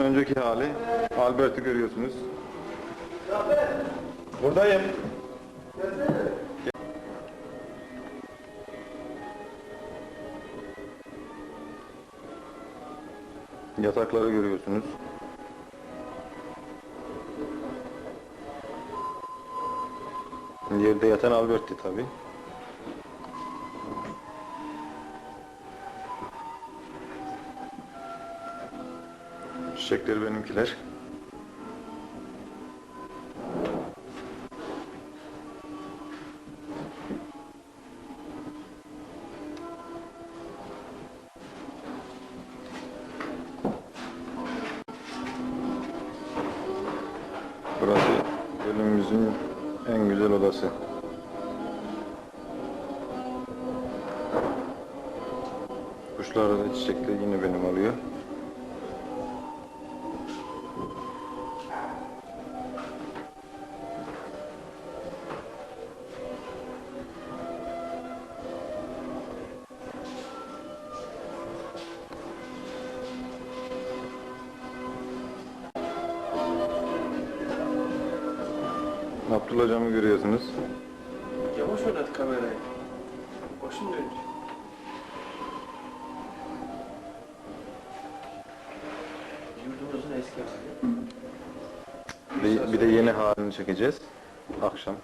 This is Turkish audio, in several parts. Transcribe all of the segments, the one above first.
Önceki hali Albert'i görüyorsunuz. Buradayım. Yatakları görüyorsunuz. Yerde yatan Albert'ti tabi. Çiçekleri benimkiler. Burası bölümümüzün en güzel odası. Kuşlar da çiçekleri yine benim alıyor. Abdullah Cam'ı görüyorsunuz. Yavaş oynat kamerayı. Başım dönüyor. Yurdumuzun eski hali. Bir, bir de yeni halini çekeceğiz. Akşam.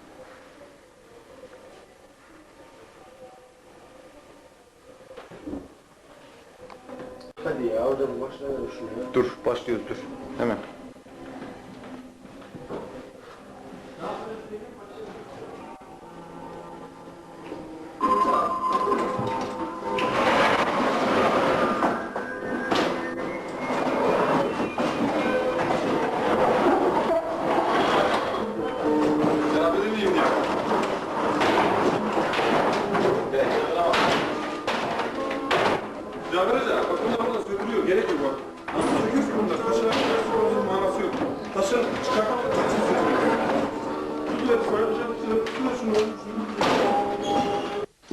Hadi ya oradan başlayalım şunu ya. Dur, başlıyoruz dur. Hemen. Cafer Hoca, bak bunlar burada sökülüyor, gerek yok bak. Nasıl söküyorsun bunlar? Taşın arkasında manası yok. Taşın çıkartmak için sökülüyor. Tutuyor, böyle hocam, tutuyor şunu.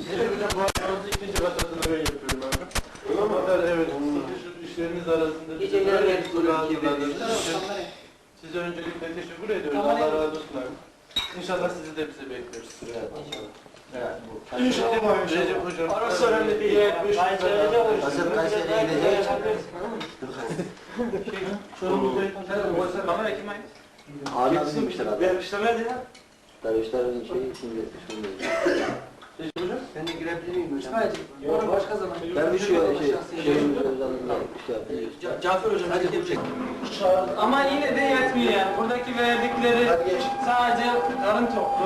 Nereye hocam bu arada ikinci katasını ben yapıyorum abi. Öyle mi? Evet. Satış işleriniz arasında bize böyle bir soru hazırladınız. Size öncelikle teşekkür ediyoruz. Allah razı olsun abi. İnşallah sizi de bize bekleriz. İnşallah. Recep hocam. Arası önemli değil. Asıl Kayseri'ye gidecek. Kamera kim ait? Abi gitmişler abi. Benim işlemedi ya. Darüşlerin şeyi şimdi şimdi. Recep hocam. Ben de girebilir miyim hocam? Hayır. Başka zaman. Ben bir şey şey şey. Ca- Cafer hocam hadi gelecek. Ama yine de yetmiyor yani. Buradaki verdikleri sadece karın toktu.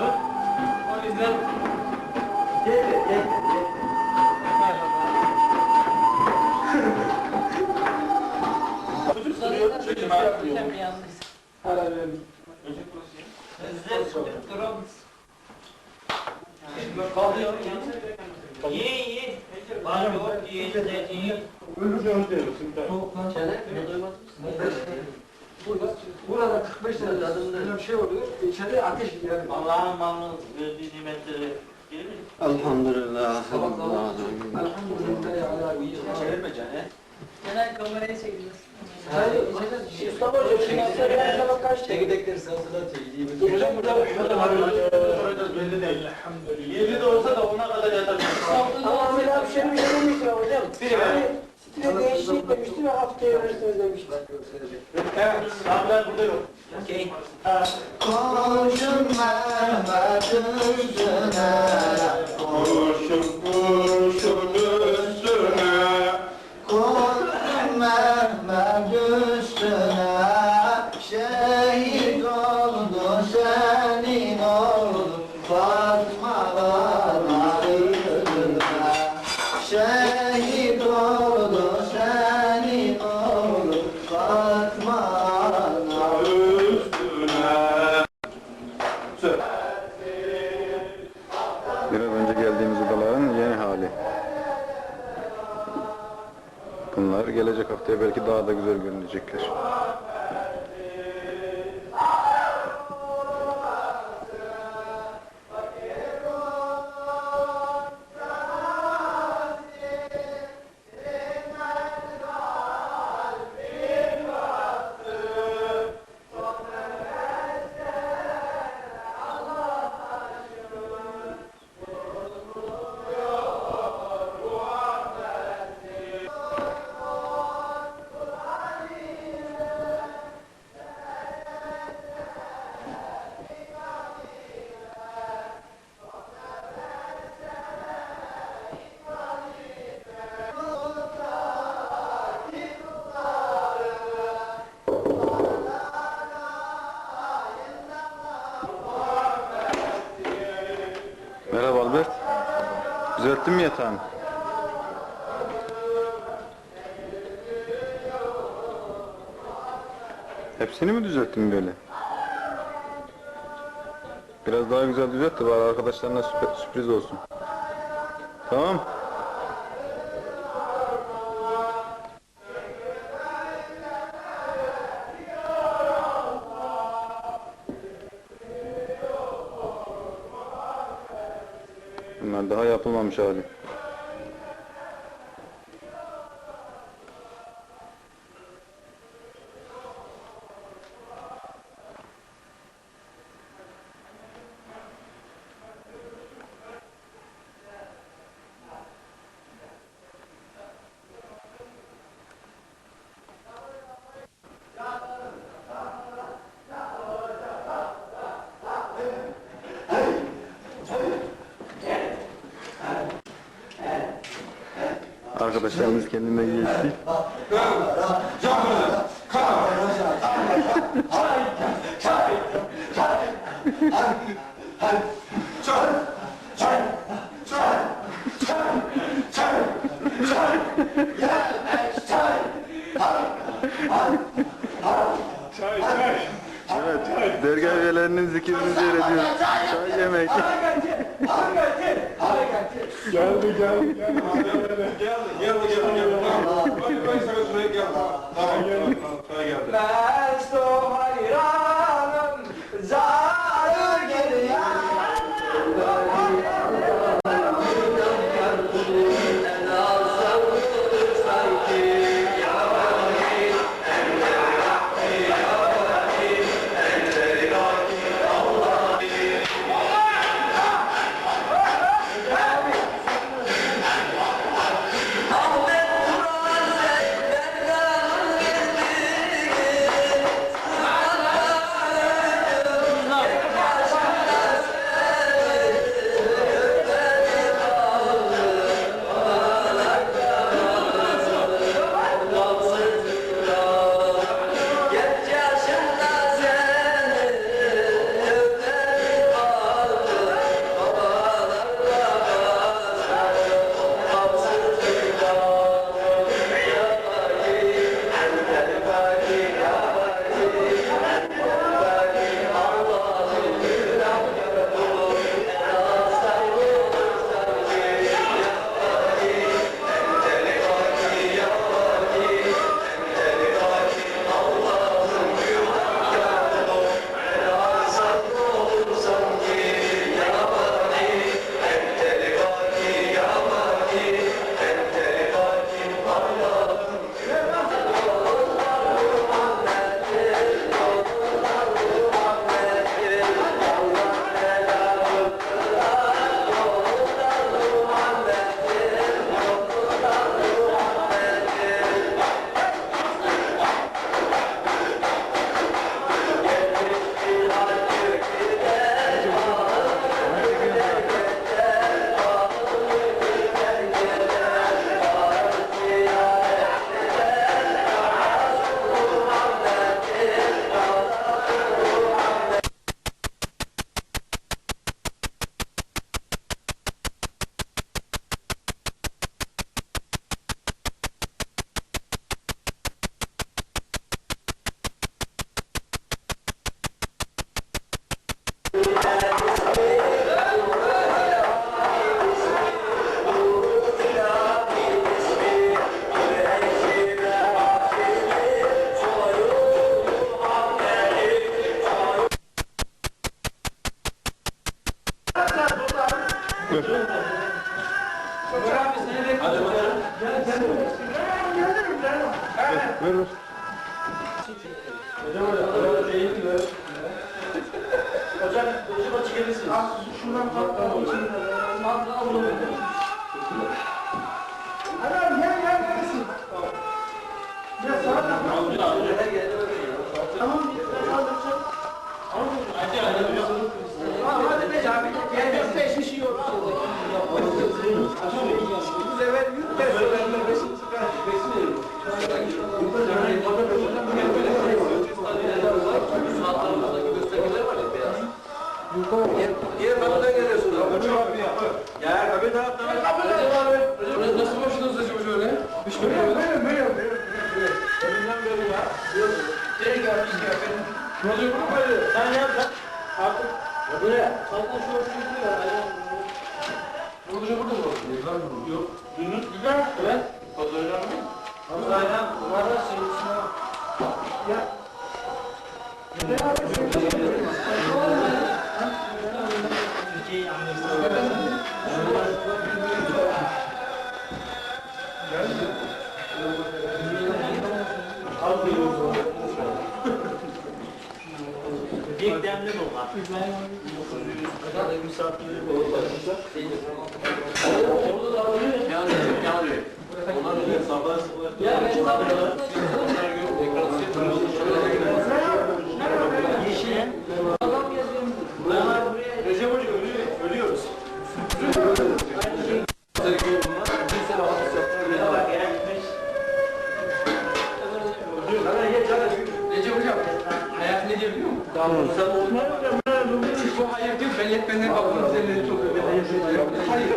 O yüzden Çocuk duruyor. Çekim yapmıyor. iyi iyi. Var yok iyi iyi. Ölürüyoruz diyorsun. Burada 45 derece böyle bir şey oluyor. İçeride ateş yani. Allah'ın malını verdiği nimetleri gelir mi? Elhamdülillah. Elhamdülillah iyi. Çevirme canım. Genel kameraya çekeceğiz. Mustafa hocam şimdi size ben sana kaç Çekirdekleri sırasında çekeceğimiz. Hocam burada burada var. Belli değil. Elhamdülillah. Yedi de olsa da ona kadar yatacak. Ama mesela bir şey mi demişti hocam? Yani stile değişiklik demişti ve haftaya verirsiniz demişti. Evet. Abiler burada yok. Okey. Mehmet. Düzelttin mi yatağını? Hepsini mi düzelttin böyle? Biraz daha güzel düzelt de bari arkadaşlarına sürp- sürpriz olsun. Tamam. Daha yapılmamış hali. Arkadaşlarımız kendine geçti. Evet, dergah üyelerinin zikrini seyrediyoruz. Çay yemek. Geldi geldi geldi. Geldi geldi geldi geldi. Hadi ben sana şuraya geldi. Tamam. Tamam geldi. Mesto Ver ver. Hocam, hocam açık gelirsiniz. Şuradan patladı. Hadi abi gel gel gelsin. Biraz sağa da. Tamam. Tamam hadi be abi. Gel gel beş kişi yok. Bu sefer yük de seferler beşinci çıkar. Diğer kapıdan Sen ne yapacaksın? Artık. Ya buraya. Zaten şu ortaya gidiyor. Burada burada mı? Yok. Dünün. Güzel. Evet. Pazarlar mı? Bayram. Bunlardan söylesin ama. Ya. Ne yapıyorsun? Demli mi var? Orada hocam. Hayat ne diyor biliyor musun? Daha olsa olmaz hocam. Bu hayır diyor, belletmenler bakmanız elleri çok. Hayır.